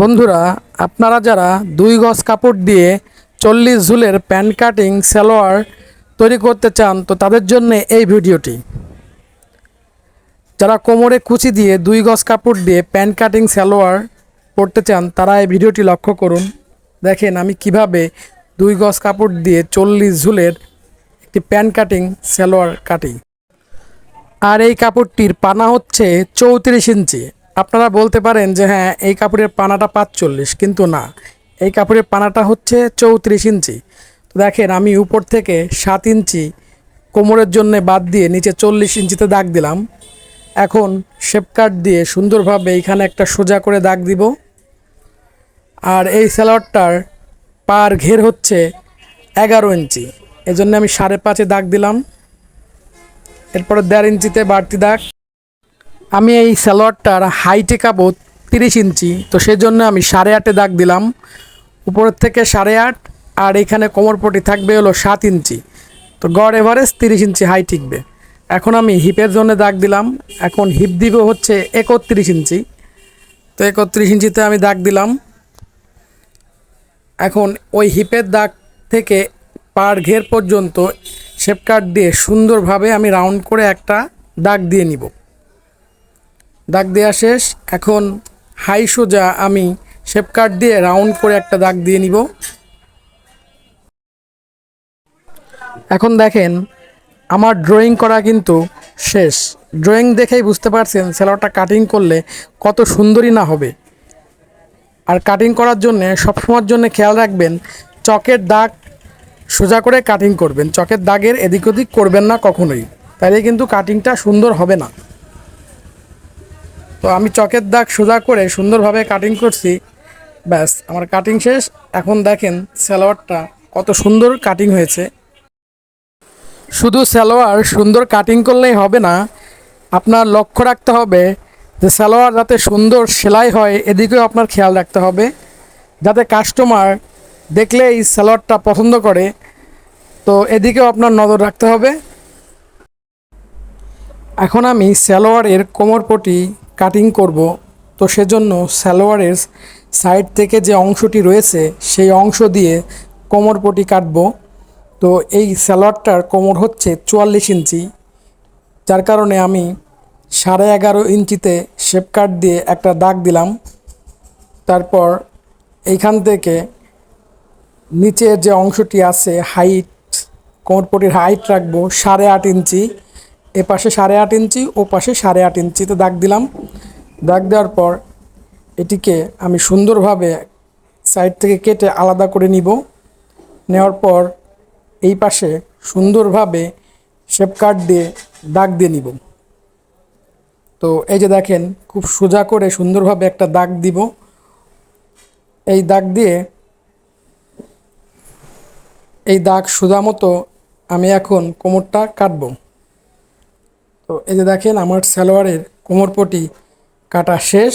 বন্ধুরা, আপনারা যারা দুই গজ কাপড় দিয়ে চল্লিশ ঝুলের প্যান্ট কাটিং, সালোয়ার তৈরি করতে চান, তো তাদের জন্য এই ভিডিওটি। যারা কোমরে কুচি দিয়ে দুই গজ কাপড় দিয়ে প্যান্ট কাটিং, সালোয়ার পরতে চান, তারা এই ভিডিওটি লক্ষ্য করুন। দেখেন আমি কীভাবে দুই গজ কাপড় দিয়ে চল্লিশ ঝুলের একটি প্যান্ট কাটিং, সালোয়ার কাটি। আর এই কাপড়টির পানা হচ্ছে চৌত্রিশ ইঞ্চি। আপনারা বলতে পারেন যে হ্যাঁ এই কাপড়ের পানাটা পাঁচচল্লিশ, কিন্তু না। এই কাপড়ের পানাটা হচ্ছে চৌত্রিশ ইঞ্চি। তো দেখেন, আমি উপর থেকে সাত ইঞ্চি কোমরের জন্য বাদ দিয়ে নিচে চল্লিশ ইঞ্চিতে দাগ দিলাম। এখন শেপ কাট দিয়ে সুন্দরভাবে এইখানে একটা সোজা করে দাগ দিব। আর এই সালোয়ারটার পার ঘের হচ্ছে এগারো ইঞ্চি। এজন্য আমি সাড়ে পাঁচে দাগ দিলাম। এরপরে দেড় ইঞ্চিতে বাড়তি দাগ। আমি এই স্যালোয়ারটার হাইটে কাবো তিরিশ ইঞ্চি। তো সেজন্য আমি সাড়ে আটে দাগ দিলাম। উপরের থেকে সাড়ে আট আর এখানে কোমরপটি থাকবে হলো সাত ইঞ্চি। তো গড় এভারেজ তিরিশ ইঞ্চি হাই টিকবে এখন আমি হিপের জন্য দাগ দিলাম। এখন হিপ দিব হচ্ছে একত্রিশ ইঞ্চি। তো একত্রিশ ইঞ্চিতে আমি দাগ দিলাম। এখন ওই হিপের দাগ থেকে পার ঘের পর্যন্ত শেপ কাট দিয়ে সুন্দরভাবে আমি রাউন্ড করে একটা দাগ দিয়ে নিব। দাগ দেওয়া শেষ। এখন হাই সোজা আমি শেপ কাট দিয়ে রাউন্ড করে একটা দাগ দিয়ে নিব। এখন দেখেন, আমার ড্রয়িং করা কিন্তু শেষ। ড্রয়িং দেখেই বুঝতে পারছেন সেলোয়ারটা কাটিং করলে কত সুন্দরই না হবে। আর কাটিং করার জন্যে, সবসময়ের জন্য খেয়াল রাখবেন, চকের দাগ সোজা করে কাটিং করবেন। চকের দাগের এদিক ওদিক করবেন না কখনোই। তাহলে কিন্তু কাটিংটা সুন্দর হবে না। তো আমি চকের দাগ সোজা করে সুন্দরভাবে কাটিং করছি। ব্যাস, আমার কাটিং শেষ। এখন দেখেন সালোয়ারটা কত সুন্দর কাটিং হয়েছে। শুধু সালোয়ার সুন্দর কাটিং করলেই হবে না, আপনার লক্ষ্য রাখতে হবে যে সালোয়ার যাতে সুন্দর সেলাই হয়, এদিকেও আপনার খেয়াল রাখতে হবে। যাতে কাস্টমার দেখলে এই সালোয়ারটা পছন্দ করে, তো এদিকেও আপনার নজর রাখতে হবে। এখন আমি সালোয়ারের কোমরপটি কাটিং করব, তো সেজন্য সালোয়ারের সাইড থেকে যে অংশটি রয়েছে, সেই অংশ দিয়ে কোমরপটি কাটব। তো এই সালোয়ারটার কোমর হচ্ছে চুয়াল্লিশ ইঞ্চি, যার কারণে আমি সাড়ে এগারো ইঞ্চিতে শেপ কাট দিয়ে একটা দাগ দিলাম। তারপর এইখান থেকে নিচের যে অংশটি আছে হাইট কোমরপটির হাইট রাখব সাড়ে আট ইঞ্চি। এ পাশে সাড়ে আট ইঞ্চি, ও পাশে সাড়ে আট ইঞ্চিতে দাগ দিলাম। দাগ দেওয়ার পর এটিকে আমি সুন্দরভাবে সাইড থেকে কেটে আলাদা করে নিব। নেওয়ার পর এই পাশে সুন্দরভাবে শেপ কাট দিয়ে দাগ দিয়ে নিব। তো এই যে দেখেন, খুব সোজা করে সুন্দরভাবে একটা দাগ দিব। এই দাগ দিয়ে এই দাগ সোজা মতো আমি এখন কোমরটা কাটবো। তো এই যে দেখেন আমার সালোয়ারের কোমরপটি কাটা শেষ।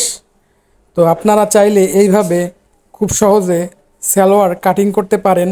তো আপনারা চাইলে এইভাবে খুব সহজে সালোয়ার কাটিং করতে পারেন।